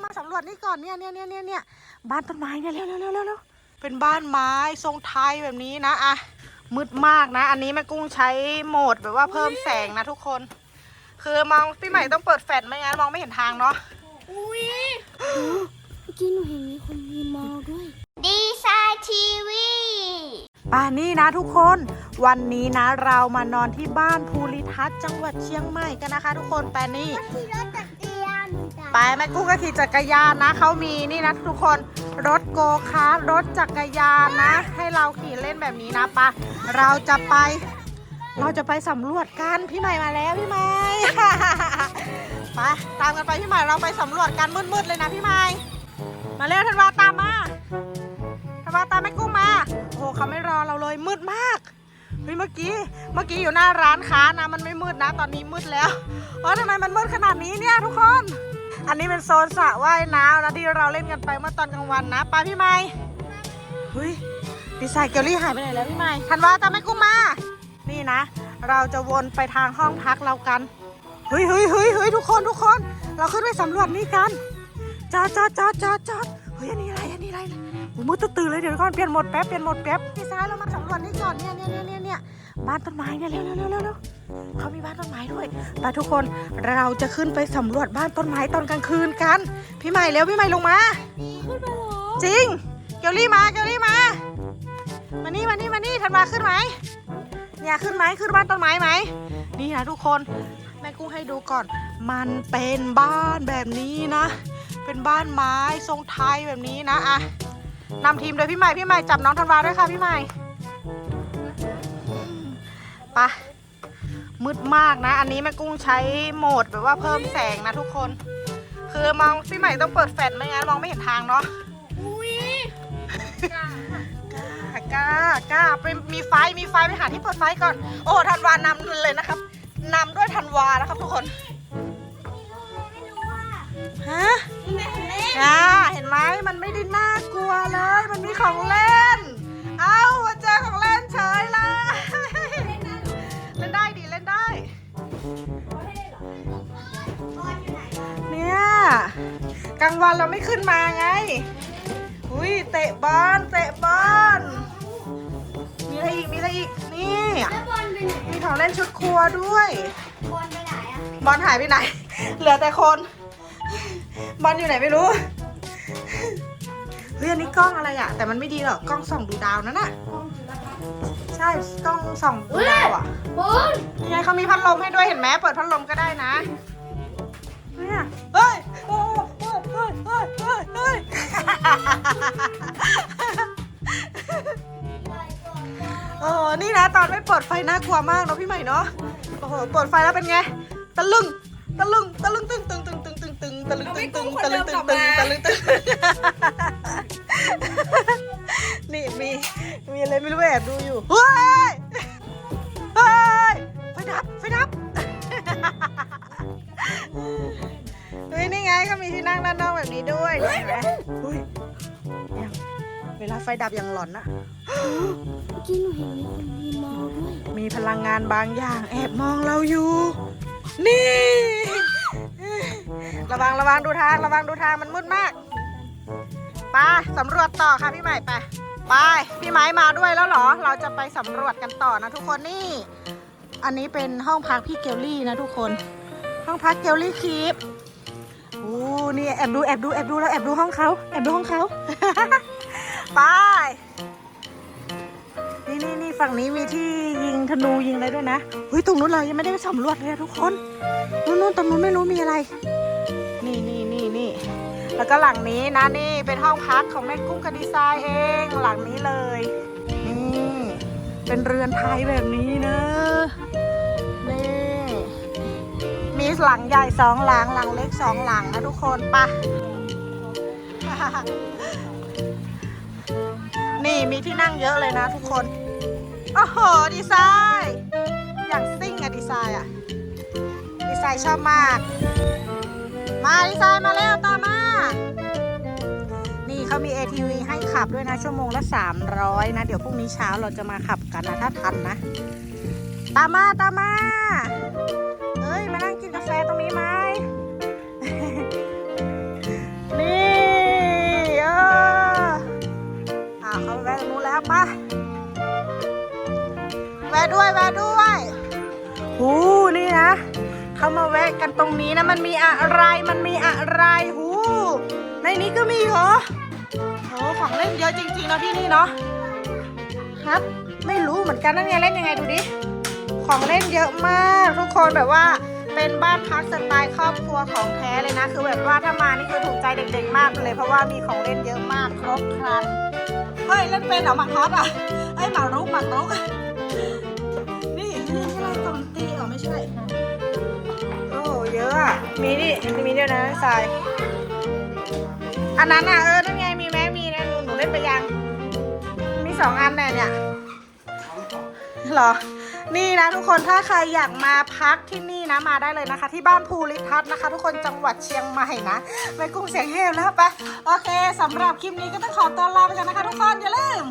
เรามาสำรวจนี่ก่อนเนี่ยเนี่ยเนี่ยเนี่ยเนี่ยบ้านต้นไม้เนี่ยเร็วเร็วเร็วเร็วเร็วเป็นบ้านไม้ทรงไทยแบบนี้นะอะมืดมากนะ อันนี้แม่กุ้งใช้โหมดแบบว่าเพิ่มแสงนะทุกคน คือมองพี่ใหม่ต้องเปิดแฟลชไม่งั้นมองไม่เห็นทางเนาะอุ้ยเมื่อกี้หนูเห็นมีคนมีมอด้วยดีไซน์ทีวีป่านี่นะทุกคนวันนี้นะเรามานอนที่บ้านภูริทัศน์จังหวัดเชียงใหม่กันนะคะ ทุกคนแปลนี่ ไปแม่กุ้งก็ขี่จักรยานนะเขามีนี่นะทุกคนรถโกคาร์ทรถจักรยานนะ ให้เราขี่เล่นแบบนี้นะปะเราจะไป เราจะไปสำรวจกันพี่ใหม่มาแล้วพี่ใหม่ ไปตามกันไปพี่ใหม่เราไปสำรวจกันมืดๆเลยนะพี่ใหม่มาเร็วธันวาตามมาธันวาตามแม่กุ้งมาโอ้โหเขาไม่รอเราเลยมืดมากเฮ้ยเมื่อกี้เมื่อกี้อยู่หน้าร้านค้านะมันไม่มืดนะ ตอนนี้มืดแล้วเออทำไมมันมืดขนาดนี้เนี่ยทุกคน อันนี้เป็นโซนสระว่ายน้ำนะที่เราเล่นกันไปเมื่อตอนกลางวันนะไปพี่ใหม่เฮ้ยดีไซน์เกลลี่หายไปไหนแล้วพี่ใหม่ธันว่าตามแม่กุ้งมา นี่นะ เราจะวนไปทางห้องพักเรากันเฮ้ยเฮ้ยเฮ้ยเฮ้ยทุกคนทุกคน เราขึ้นไปสำรวจนี่กันจอดจอดจอดจอดจอดเฮ้ยอันนี้อะไรอันนี้อะไรโอ้มืดตื่นเลยเดี๋ยวก่อนเปลี่ยนหมดแป๊บเปลี่ยนหมดแป๊บพี่ซ้ายเรามาสำรวจนี่ก่อนเนี่ยเนี่ยเนี่ยเนี่ยเนี่ย บ้านต้นไม้เนี่ยเร็วเร็วเร็วเร็วเร็วเขามีบ้านต้นไม้ด้วยไปทุกคนเราจะขึ้นไปสำรวจบ้านต้นไม้ตอนกลางคืนกัน พี่ใหม่เร็วพี่ใหม่ลงมาขึ้นไปเหรอจริงเกลลี่มาเกลลี่มามานี่มานี่มานี่ธันวาขึ้นไหมเนี่ยขึ้นไหมขึ้นบ้านต้นไม้ไหมนี่นะทุกคนแม่กุ้งให้ดูก่อน มันเป็นบ้านแบบนี้นะ เป็นบ้านไม้ทรงไทยแบบนี้นะอะนำทีมโดยพี่ใหม่พี่ใหม่จับน้องธันวาด้วยค่ะพี่ใหม่ไปะมืดมากนะ อันนี้แม่กุ้งใช้โหมดแบบว่าเพิ่มแสงนะทุกคน คือมองพี่ใหม่ต้องเปิดแฟลชไม่งั้นมองไม่เห็นทางเนาะอุ้ยกล้ากล้ากล้าไปมีไฟมีไฟไปหาที่เปิดไฟก่อน โอ้ธันวานำเลยนะครับนำด้วยธันวานะครับทุกคนฮะอ่าเห็นไหมมันไม่ได้น่ากลัวเลย มันมีของเล่น กลางวันเราไม่ขึ้นมาไง อุ้ยเตะบอลเตะบอล มีอะไรอีกมีอะไรอีกนี่แล้วบอลไปไหนมีของเล่นชุดครัวด้วย บอลไปไหนอะบอลหายไปไหน เหลือแต่คน บอลอยู่ไหนไม่รู้ เฮ้ยอันนี้กล้องอะไรอะแต่มันไม่ดีหรอกกล้องส่องดูดาวนั่นน่ะ ใช่กล้องส่องดูดาวอะบอลยังไงเขามีพัดลมให้ด้วยเห็นไหมเปิดพัดลมก็ได้นะ เฮ้ยเฮ้ยเฮ้ยโอ้โหนี่นะตอนไม่เปิดไฟน่ากลัวมากเนาะพี่ใหม่เนาะโอ้โหเปิดไฟแล้วเป็นไงตะลึงตะลึงตะลึงตึงตึงตึงตึงตึงตึงตะลึงตึงตึงตะลึงตึงตึงตะลึงตึงนี่มีมีอะไรไม่รู้แอบดูอยู่เฮ้ เฮ้ยนี่ไงเขามีที่นั่งด้านนอกแบบนี้ด้วยเห็นไหมเฮ้ยเนี่ยเวลาไฟดับอย่างหลอนนะ เมื่อกี้หนูเห็นมีคนมีมอด้วยมีพลังงานบางอย่างแอบมองเราอยู่ นี่ ระวังระวังดูทางระวังดูทางมันมืดมากไปสำรวจต่อค่ะพี่ใหม่ไปไปพี่ไม้มาด้วยแล้วเหรอ เราจะไปสำรวจกันต่อนะทุกคนนี่ อันนี้เป็นห้องพักพี่เกลลี่นะทุกคน ห้องพักเกลลี่คีปอู้ นี่แอบดูแอบดูแอบดูแล้วแอบดูห้องเขาแอบดูห้องเขาไปนี่นี่นี่ฝั่งนี้มีที่ยิงธนูยิงอะไรด้วยนะเฮ้ยตรงนู้นเรายังไม่ได้ไปสำรวจเลยอะทุกคนนู้นนู้นตรงนู้นไม่รู้มีอะไร นี่นี่นี่นี่แล้วก็หลังนี้นะนี่เป็นห้องพักของแม่กุ้งกับดีไซน์เองหลังนี้เลยนี่เป็นเรือนไทยแบบนี้นะ หลังใหญ่สองหลังหลังเล็กสองหลังนะทุกคนปะนี่มีที่นั่งเยอะเลยนะทุกคน โอ้โห ดีไซน์ อย่างซิ่งอะดีไซน์อะดีไซน์ชอบมาก มาดีไซน์มาแล้วตามมา นี่เขามี ATV ให้ขับด้วยนะ ชั่วโมงละ 300 นะ เดี๋ยวพรุ่งนี้เช้าเราจะมาขับกันนะ ถ้าทันนะ ตามมาตามมา เอ้ย มานั่งกินาแฟตรงนี้ไหมนี่เออาเขาแวะตรงนู้นแล้วปะแวะด้วยแวะด้วยหูนี่นะเขามาแวะกันตรงนี้นะมันมีอะไรมันมีอะไรหูในนี้ก็มีเหรอโหของเล่นเยอะจริงๆเนาะที่นี่เนาะครับไม่รู้เหมือนกันนั่นไงเล่นยังไงดูดิของเล่นเยอะมากทุกคนแบบว่า เป็นบ้านพักสไตล์ครอบครัวของแท้เลยนะ คือแบบว่าถ้ามานี่คือถูกใจเด็กๆมากเลย เพราะว่ามีของเล่นเยอะมากครบครันเฮ้ยเล่นเป็นเหรอหมากฮอตอะไอ้ยหมากรุกหมากรุกนี่นี่อะไรตอมตีเหรอไม่ใช่โอ้เยอะอะมีนี่มีเดียวนะทรายอันนั้นอะเออนั่นไงมีไหมมีนะหนูเล่นไปยัง มีสองอันเนี่ยเนี่ยหรอ นี่นะทุกคนถ้าใครอยากมาพักที่นี่นะมาได้เลยนะคะ ที่บ้านภูริทัศน์นะคะ ทุกคนจังหวัดเชียงใหม่นะไปกุ้งเสียงเฮลแล้วไปโอเคสำหรับคลิปนี้ก็ต้องขอตัวลาไปกันนะคะ ทุกคนอย่าลืม